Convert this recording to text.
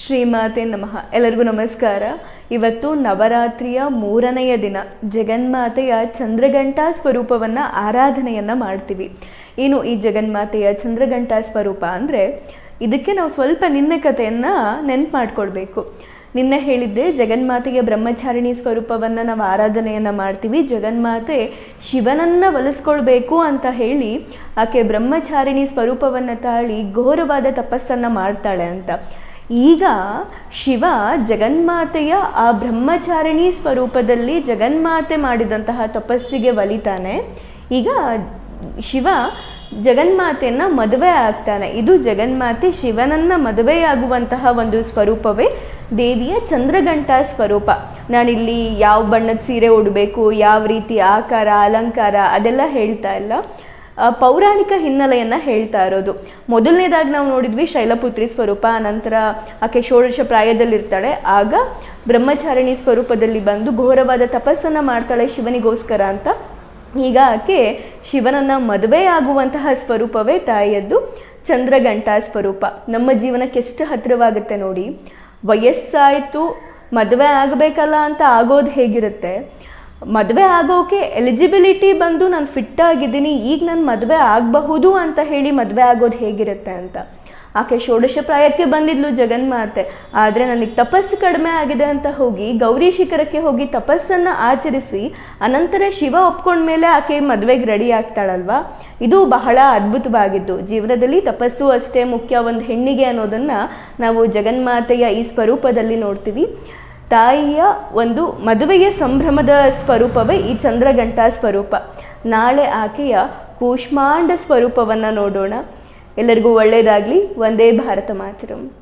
ಶ್ರೀಮಾತೆ ನಮಃ. ಎಲ್ಲರಿಗೂ ನಮಸ್ಕಾರ. ಇವತ್ತು ನವರಾತ್ರಿಯ ಮೂರನೆಯ ದಿನ. ಜಗನ್ಮಾತೆಯ ಚಂದ್ರಘಂಟಾ ಸ್ವರೂಪವನ್ನು ಆರಾಧನೆಯನ್ನು ಮಾಡ್ತೀವಿ. ಏನು ಈ ಜಗನ್ಮಾತೆಯ ಚಂದ್ರಘಂಟಾ ಸ್ವರೂಪ ಅಂದರೆ, ಇದಕ್ಕೆ ನಾವು ಸ್ವಲ್ಪ ನಿನ್ನೆ ಕಥೆಯನ್ನು ನೆನ್ಪು ಮಾಡ್ಕೊಳ್ಬೇಕು ನಿನ್ನೆ ಹೇಳಿದ್ದೆ ಜಗನ್ಮಾತೆಯ ಬ್ರಹ್ಮಚಾರಿಣಿ ಸ್ವರೂಪವನ್ನು ನಾವು ಆರಾಧನೆಯನ್ನು ಮಾಡ್ತೀವಿ. ಜಗನ್ಮಾತೆ ಶಿವನನ್ನು ಒಲಿಸ್ಕೊಳ್ಬೇಕು ಅಂತ ಹೇಳಿ ಆಕೆ ಬ್ರಹ್ಮಚಾರಿಣಿ ಸ್ವರೂಪವನ್ನು ತಾಳಿ ಘೋರವಾದ ತಪಸ್ಸನ್ನು ಮಾಡ್ತಾಳೆ ಅಂತ. ಈಗ ಶಿವ ಜಗನ್ಮಾತೆಯ ಆ ಬ್ರಹ್ಮಚಾರಿಣಿ ಸ್ವರೂಪದಲ್ಲಿ ಜಗನ್ಮಾತೆ ಮಾಡಿದಂತಹ ತಪಸ್ಸಿಗೆ ಒಲಿತಾನೆ. ಈಗ ಶಿವ ಜಗನ್ಮಾತೆಯನ್ನ ಮದುವೆ ಆಗ್ತಾನೆ. ಇದು ಜಗನ್ಮಾತೆ ಶಿವನನ್ನ ಮದುವೆಯಾಗುವಂತಹ ಒಂದು ಸ್ವರೂಪವೇ. ದೇವಿಯ ಚಂದ್ರಗಂಟ ಸ್ವರೂಪ. ನಾನಿಲ್ಲಿ ಯಾವ ಬಣ್ಣದ ಸೀರೆ ಉಡಬೇಕು, ಯಾವ ರೀತಿ ಆಕಾರ, ಅಲಂಕಾರ ಅದೆಲ್ಲ ಹೇಳ್ತಾ ಇಲ್ಲ. ಪೌರಾಣಿಕ ಹಿನ್ನೆಲೆಯನ್ನು ಹೇಳ್ತಾ ಇರೋದು. ಮೊದಲನೇದಾಗಿ ನಾವು ನೋಡಿದ್ವಿ ಶೈಲಪುತ್ರಿ ಸ್ವರೂಪ, ನಂತರ ಆಕೆ ಷೋಡಶ ಪ್ರಾಯದಲ್ಲಿರ್ತಾಳೆ, ಆಗ ಬ್ರಹ್ಮಚಾರಿಣಿ ಸ್ವರೂಪದಲ್ಲಿ ಬಂದು ಘೋರವಾದ ತಪಸ್ಸನ್ನು ಮಾಡ್ತಾಳೆ ಶಿವನಿಗೋಸ್ಕರ ಅಂತ. ಈಗ ಆಕೆ ಶಿವನನ್ನ ಮದುವೆಯಾಗುವಂತಹ ಸ್ವರೂಪವೇ ತಾಯಿಯದ್ದು ಚಂದ್ರಗಂಟಾ ಸ್ವರೂಪ. ನಮ್ಮ ಜೀವನಕ್ಕೆ ಎಷ್ಟು ಹತ್ತಿರವಾಗುತ್ತೆ ನೋಡಿ, ವಯಸ್ಸಾಯಿತು, ಮದುವೆ ಆಗಬೇಕಲ್ಲ ಅಂತ ಆಗೋದು ಹೇಗಿರುತ್ತೆ ಮದುವೆ ಆಗೋಕೆ ಎಲಿಜಿಬಿಲಿಟಿ ಬಂದು ನಾನು ಫಿಟ್ ಆಗಿದ್ದೀನಿ, ಈಗ ನಾನು ಮದುವೆ ಆಗಬಹುದು ಅಂತ ಹೇಳಿ ಮದುವೆ ಆಗೋದು ಹೇಗಿರುತ್ತೆ ಅಂತ. ಆಕೆ ಷೋಡಶ ಪ್ರಾಯಕ್ಕೆ ಬಂದಿದ್ಲು ಜಗನ್ಮಾತೆ ಆದರೆ ನನಗೆ ತಪಸ್ಸು ಕಡಿಮೆ ಆಗಿದೆ ಅಂತ ಹೋಗಿ ಗೌರಿ ಶಿಖರಕ್ಕೆ ಹೋಗಿ ತಪಸ್ಸನ್ನು ಆಚರಿಸಿ, ಅನಂತರ ಶಿವ ಒಪ್ಕೊಂಡ್ಮೇಲೆ ಆಕೆ ಮದುವೆಗೆ ರೆಡಿ ಆಗ್ತಾಳಲ್ವಾ? ಇದು ಬಹಳ ಅದ್ಭುತವಾಗಿದ್ದು. ಜೀವನದಲ್ಲಿ ತಪಸ್ಸು ಅಷ್ಟೇ ಮುಖ್ಯ. ಒಂದು ಹೆಣ್ಣಿಗೆ ಅನ್ನೋದನ್ನು ನಾವು ಜಗನ್ಮಾತೆಯ ಈ ಸ್ವರೂಪದಲ್ಲಿ ನೋಡ್ತೀವಿ. ತಾಯಿಯ ಒಂದು ಮದುವೆಯ ಸಂಭ್ರಮದ ಸ್ವರೂಪವೇ ಈ ಚಂದ್ರಘಂಟಾ ಸ್ವರೂಪ. ನಾಳೆ ಆಕೆಯ ಕೂಷ್ಮಾಂಡ ಸ್ವರೂಪವನ್ನು ನೋಡೋಣ. ಎಲ್ಲರಿಗೂ ಒಳ್ಳೆಯದಾಗಲಿ ಒಂದೇ ಭಾರತ ಮಾತರಂ.